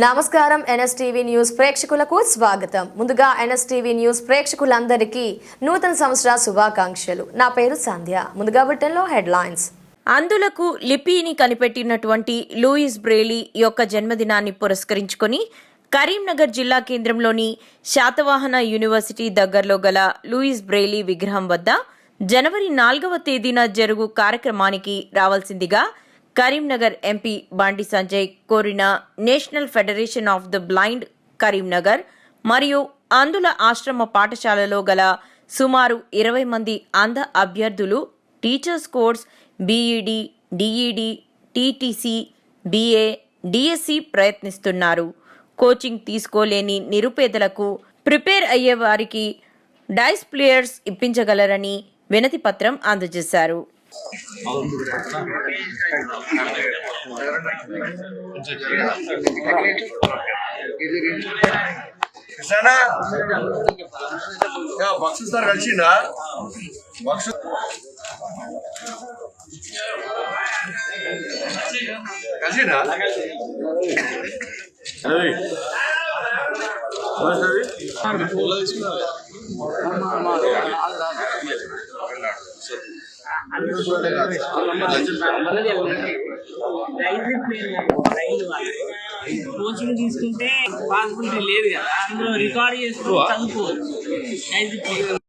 నమస్కారం NSTV news ప్రేక్షకులకు స్వాగతం. ముందుగా ఎన్ఎస్టీవీ న్యూస్ ప్రేక్షకులందరికీ నూతన సంవత్సర శుభాకాంక్షలు. నా పేరు సంధ్య. ముందుగా బుట్టెన్లో హెడ్లైన్స్. అందులకు లిపిని కనిపెట్టినటువంటి లూయిస్ బ్రేలీ యొక్క జన్మదినాన్ని పురస్కరించుకొని కరీంనగర్ జిల్లా కేంద్రంలోని శాతవాహన యూనివర్సిటీ దగ్గరలో గల లూయిస్ బ్రేలీ విగ్రహం వద్ద జనవరి నాలుగవ తేదీన జరుగు కార్యక్రమానికి రావాల్సిందిగా కరీంనగర్ ఎంపీ బండి సంజయ్ కోరిన National Federation of the Blind Karimnagar మరియు అందుల ఆశ్రమ పాఠశాలలో గల సుమారు ఇరవై మంది అంధ అభ్యర్థులు teachers course BEd DEd TTC BA DSC ప్రయత్నిస్తున్నారు. కోచింగ్ తీసుకోలేని నిరుపేదలకు ప్రిపేర్ అయ్యే వారికి డైస్ ప్లేయర్స్ ఇప్పించగలరని వినతి పత్రం అందజేశారు. కృష్ణా బక్స్ సార్ కలిసిండా? బక్స్ కలిసిండా? కోచింగ్ తీసుకుంటే పాసిబిలిటీ లేదు కదా. అందులో రికార్డ్ చేసుకో చదువుకోవచ్చు.